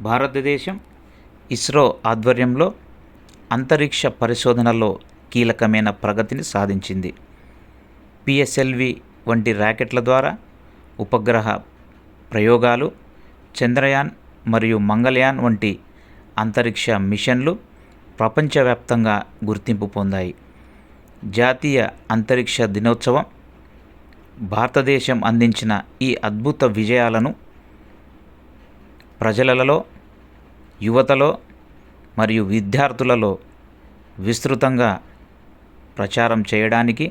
భారతదేశం ఇస్రో ఆధ్వర్యంలో అంతరిక్ష పరిశోధనలో కీలకమైన ప్రగతిని సాధించింది. పిఎస్ఎల్వి వంటి ర్యాకెట్ల ద్వారా ఉపగ్రహ ప్రయోగాలు చంద్రయాన్ మరియు మంగళయాన్ వంటి అంతరిక్ష మిషన్లు ప్రపంచవ్యాప్తంగా గుర్తింపు పొందాయి. జాతీయ అంతరిక్ష దినోత్సవం భారతదేశం అందించిన ఈ అద్భుత విజయాలను ప్రజలలో యువతలో మరియు విద్యార్థులలో విస్తృతంగా ప్రచారం చేయడానికి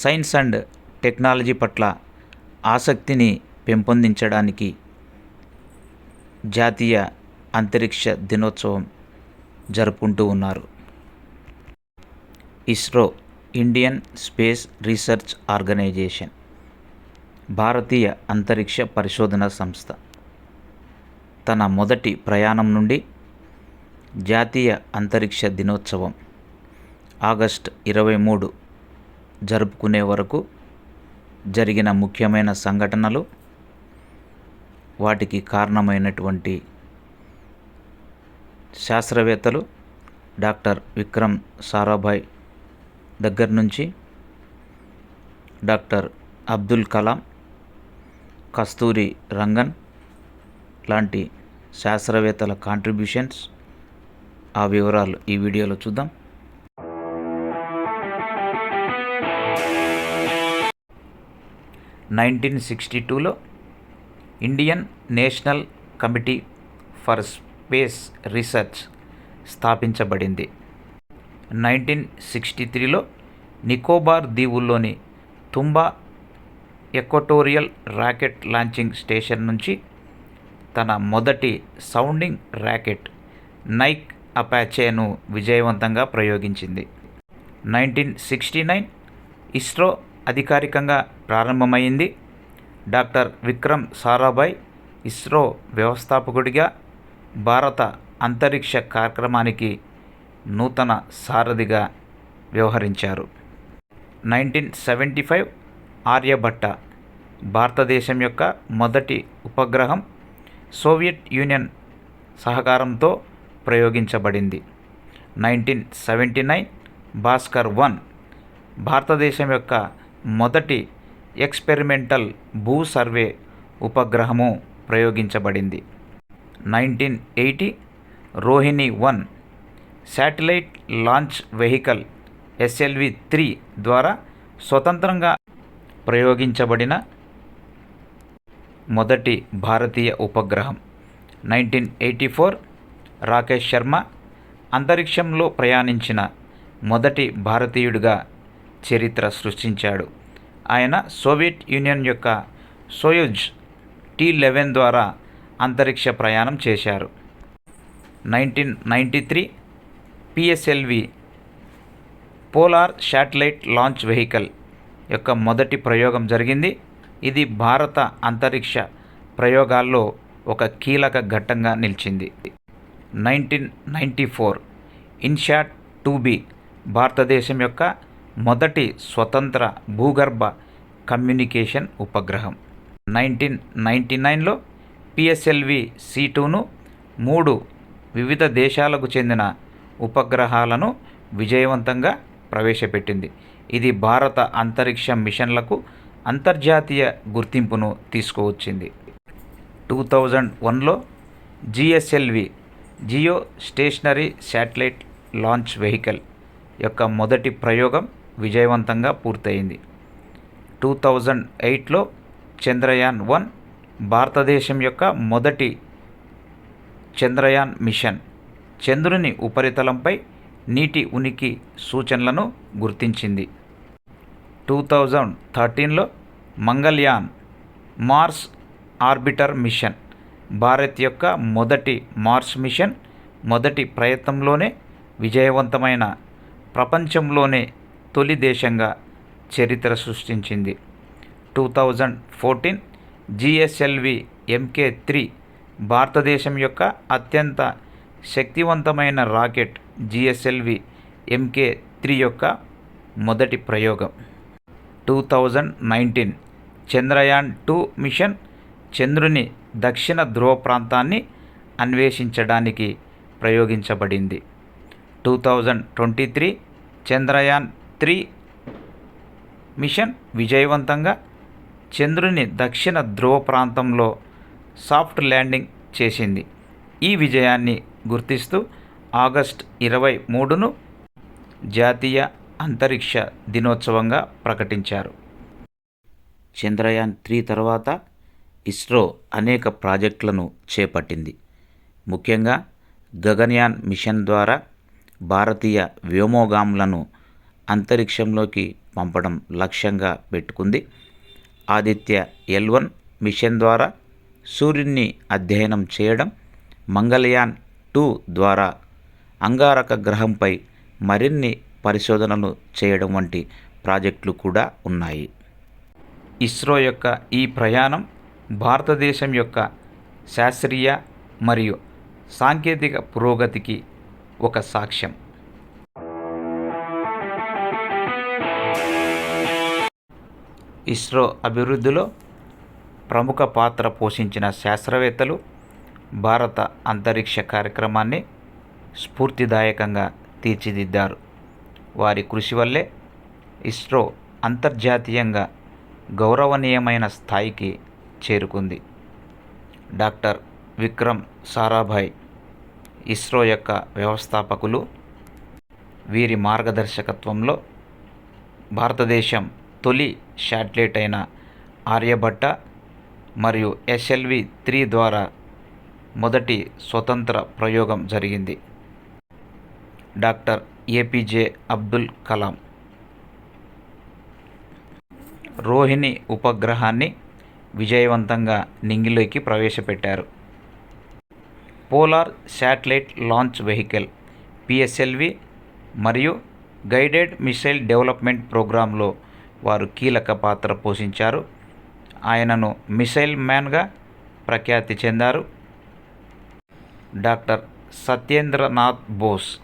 సైన్స్ అండ్ టెక్నాలజీ పట్ల ఆసక్తిని పెంపొందించడానికి జాతీయ అంతరిక్ష దినోత్సవం జరుపుకుంటూ ఉన్నారు. ISRO Indian space research organisation భారతీయ అంతరిక్ష పరిశోధన సంస్థ. తన మొదటి ప్రయాణం నుండి జాతీయ అంతరిక్ష దినోత్సవం ఆగస్ట్ ఇరవై మూడు జరుపుకునే వరకు జరిగిన ముఖ్యమైన సంఘటనలు వాటికి కారణమైనటువంటి శాస్త్రవేత్తలు డాక్టర్ విక్రమ్ సారాభాయ్ దగ్గర నుంచి డాక్టర్ అబ్దుల్ కలాం కస్తూరి రంగన్ లాంటి శాస్త్రవేత్తల కాంట్రిబ్యూషన్స్ ఆ వివరాలు ఈ వీడియోలో చూద్దాం. నైన్టీన్ సిక్స్టీ టూలో Indian national committee for space research స్థాపించబడింది. నైన్టీన్ సిక్స్టీ త్రీలో Nicobar దీవుల్లోని Thumba equatorial rocket launching station నుంచి తన మొదటి సౌండింగ్ ర్యాకెట్ నైక్ అపాచేను విజయవంతంగా ప్రయోగించింది. నైన్టీన్ సిక్స్టీ నైన్ ఇస్రో అధికారికంగా ప్రారంభమైంది. డాక్టర్ విక్రమ్ సారాభాయ్ ఇస్రో వ్యవస్థాపకుడిగా భారత అంతరిక్ష కార్యక్రమానికి నూతన సారథిగా వ్యవహరించారు. నైన్టీన్ సెవెంటీ ఫైవ్ ఆర్యభట్ట భారతదేశం యొక్క మొదటి ఉపగ్రహం సోవియట్ యూనియన్ సహకారంతో ప్రయోగించబడింది. Nineteen seventy nine Bhaskar one భారతదేశం యొక్క మొదటి ఎక్స్పెరిమెంటల్ భూ సర్వే ఉపగ్రహము ప్రయోగించబడింది. Nineteen eighty Rohini one satellite launch vehicle SLV three ద్వారా స్వతంత్రంగా ప్రయోగించబడిన మొదటి భారతీయ ఉపగ్రహం. Nineteen eighty four Rakesh Sharma అంతరిక్షంలో ప్రయాణించిన మొదటి భారతీయుడిగా చరిత్ర సృష్టించాడు. ఆయన సోవియట్ యూనియన్ యొక్క సోయుజ్ టీ లెవెన్ ద్వారా అంతరిక్ష ప్రయాణం చేశారు. Nineteen ninety three PSLV polar satellite launch vehicle యొక్క మొదటి ప్రయోగం జరిగింది. ఇది భారత అంతరిక్ష ప్రయోగాల్లో ఒక కీలక ఘట్టంగా నిలిచింది. Nineteen ninety four INSAT two B భారతదేశం యొక్క మొదటి స్వతంత్ర భూగర్భ కమ్యూనికేషన్ ఉపగ్రహం. నైన్టీన్ నైంటీ నైన్లో పిఎస్ఎల్వి సి టూను మూడు వివిధ దేశాలకు చెందిన ఉపగ్రహాలను విజయవంతంగా ప్రవేశపెట్టింది. ఇది భారత అంతరిక్ష మిషన్లకు అంతర్జాతీయ గుర్తింపును తీసుకువచ్చింది. టూ థౌజండ్ వన్లో GSLV geostationary satellite launch vehicle యొక్క మొదటి ప్రయోగం విజయవంతంగా పూర్తయింది. టూ థౌజండ్ ఎయిట్లో చంద్రయాన్ వన్ భారతదేశం యొక్క మొదటి చంద్రయాన్ మిషన్ చంద్రుని ఉపరితలంపై నీటి ఉనికి సూచనలను గుర్తించింది. Two thousand థర్టీన్లో Mangalyaan Mars orbiter mission Bharat యొక్క మొదటి మార్స్ మిషన్ మొదటి ప్రయత్నంలోనే విజయవంతమైన ప్రపంచంలోనే తొలి దేశంగా చరిత్ర సృష్టించింది. Two thousand fourteen GSLV MK three భారతదేశం యొక్క అత్యంత శక్తివంతమైన రాకెట్ జిఎస్ఎల్వి ఎంకే త్రీ యొక్క మొదటి ప్రయోగం. Two thousand nineteen. Chandrayaan two mission చంద్రుని దక్షిణ ధ్రువ ప్రాంతాన్ని అన్వేషించడానికి ప్రయోగించబడింది. Two thousand twenty three Chandrayaan three mission విజయవంతంగా చంద్రుని దక్షిణ ధ్రువ ప్రాంతంలో సాఫ్ట్ ల్యాండింగ్ చేసింది. ఈ విజయాన్ని గుర్తిస్తూ ఆగస్ట్ ఇరవై మూడును జాతీయ అంతరిక్ష దినోత్సవంగా ప్రకటించారు. చంద్రయాన్ త్రీ తర్వాత ఇస్రో అనేక ప్రాజెక్టులను చేపట్టింది. ముఖ్యంగా గగన్యాన్ మిషన్ ద్వారా భారతీయ వ్యోమోగాములను అంతరిక్షంలోకి పంపడం లక్ష్యంగా పెట్టుకుంది. ఆదిత్య ఎల్ వన్ మిషన్ ద్వారా సూర్యుని అధ్యయనం చేయడం మంగళయాన్ టూ ద్వారా అంగారక గ్రహంపై మరిన్ని పరిశోధనలు చేయడం వంటి ప్రాజెక్టులు కూడా ఉన్నాయి. ఇస్రో యొక్క ఈ ప్రయాణం భారతదేశం యొక్క శాస్త్రీయ మరియు సాంకేతిక పురోగతికి ఒక సాక్ష్యం. ఇస్రో అభివృద్ధిలో ప్రముఖ పాత్ర పోషించిన శాస్త్రవేత్తలు భారత అంతరిక్ష కార్యక్రమాన్ని స్ఫూర్తిదాయకంగా తీర్చిదిద్దారు. వారి కృషి వల్లే ఇస్రో అంతర్జాతీయంగా గౌరవనీయమైన స్థాయికి చేరుకుంది. డాక్టర్ విక్రమ్ సారాభాయ్ ఇస్రో యొక్క వ్యవస్థాపకులు వీరి మార్గదర్శకత్వంలో భారతదేశం తొలి శాటిలైట్ అయిన ఆర్యభట్ట మరియు ఎస్ఎల్వి త్రీ ద్వారా మొదటి స్వతంత్ర ప్రయోగం జరిగింది. Doctor APJ Abdul Kalam. Rohini ఉపగ్రహాన్ని విజయవంతంగా నింగిలోకి ప్రవేశపెట్టారు. Polar satellite launch vehicle PSLV మరియు గైడెడ్ మిసైల్ డెవలప్మెంట్ ప్రోగ్రాంలో వారు కీలక పాత్ర పోషించారు. ఆయనను మిసైల్ మ్యాన్గా ప్రఖ్యాతి చెందారు. డాక్టర్ సత్యేంద్రనాథ్ బోస్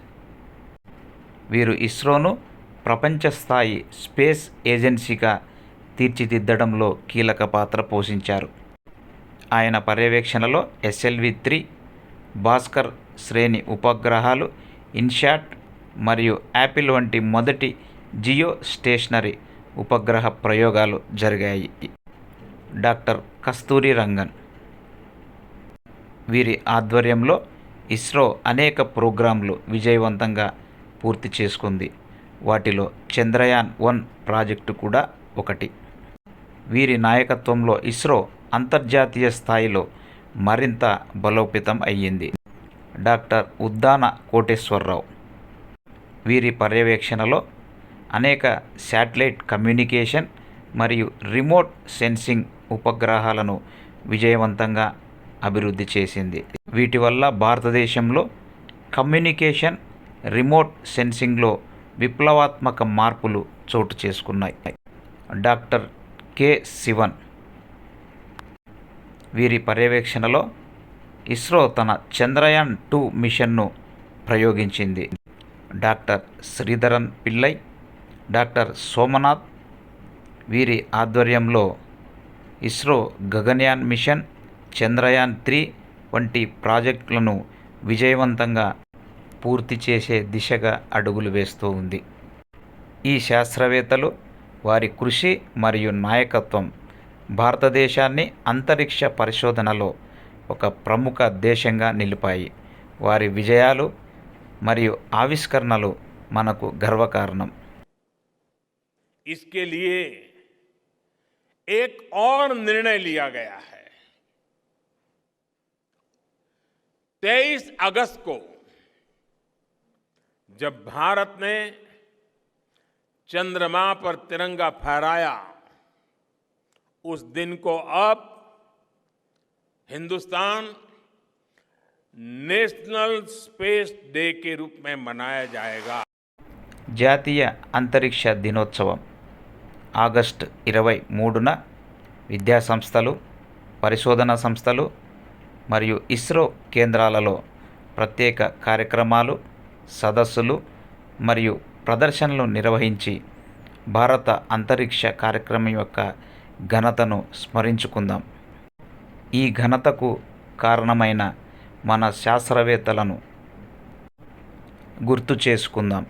వీరు ఇస్రోను ప్రపంచ స్థాయి స్పేస్ ఏజెన్సీగా తీర్చిదిద్దడంలో కీలక పాత్ర పోషించారు. ఆయన పర్యవేక్షణలో ఎస్ఎల్వి త్రీ భాస్కర్ శ్రేణి ఉపగ్రహాలు ఇన్షాట్ మరియు యాపిల్ వంటి మొదటి జియో స్టేషనరీ ఉపగ్రహ ప్రయోగాలు జరిగాయి. డాక్టర్ కస్తూరి రంగన్. వీరి ఆధ్వర్యంలో ఇస్రో అనేక ప్రోగ్రాంలు విజయవంతంగా పూర్తి చేసుకుంది. వాటిలో చంద్రయాన్ వన్ ప్రాజెక్టు కూడా ఒకటి. వీరి నాయకత్వంలో ఇస్రో అంతర్జాతీయ స్థాయిలో మరింత బలోపేతం అయ్యింది. డాక్టర్ ఉద్దాన కోటేశ్వరరావు. వీరి పర్యవేక్షణలో అనేక శాటిలైట్ కమ్యూనికేషన్ మరియు రిమోట్ సెన్సింగ్ ఉపగ్రహాలను విజయవంతంగా అభివృద్ధి చేసింది. వీటి వల్ల భారతదేశంలో కమ్యూనికేషన్ రిమోట్ సెన్సింగ్లో విప్లవాత్మక మార్పులు చోటు చేసుకున్నాయి. Doctor K. శివన్ వీరి పర్యవేక్షణలో ఇస్రో తన చంద్రయాన్ టూ మిషన్ను ప్రయోగించింది. డాక్టర్ శ్రీధరన్ పిల్లై డాక్టర్ సోమనాథ్ వీరి ఆధ్వర్యంలో ISRO Gaganyaan mission Chandrayaan three వంటి ప్రాజెక్టులను విజయవంతంగా పూర్తి చేసే దిశగా అడుగులు వేస్తూ ఉంది ఈ శాస్త్రవేత్తలు వారి కృషి మరియు నాయకత్వం భారతదేశాన్ని అంతరిక్ష పరిశోధనలో ఒక ప్రముఖ దేశంగా నిలిపాయి వారి విజయాలు మరియు ఆవిష్కరణలు మనకు గర్వకారణం इसके लिए एक और निर्णय लिया गया है 23 अगस्त को जब भारत ने चंद्रमा पर तिरंगा फहराया उस दिन को अब हिंदुस्तान नेशनल स्पेस डे के रूप में मनाया जाएगा జాతీయ అంతరిక్ష దినోత్సవం ఆగస్ట్ ఇరవై మూడున విద్యాసంస్థలు పరిశోధన సంస్థలు మరియు ఇస్రో కేంద్రాలలో ప్రత్యేక కార్యక్రమాలు సదస్సులు మరియు ప్రదర్శనలు నిర్వహించి భారత అంతరిక్ష కార్యక్రమం యొక్క ఘనతను స్మరించుకుందాం. ఈ ఘనతకు కారణమైన మన శాస్త్రవేత్తలను గుర్తు చేసుకుందాం.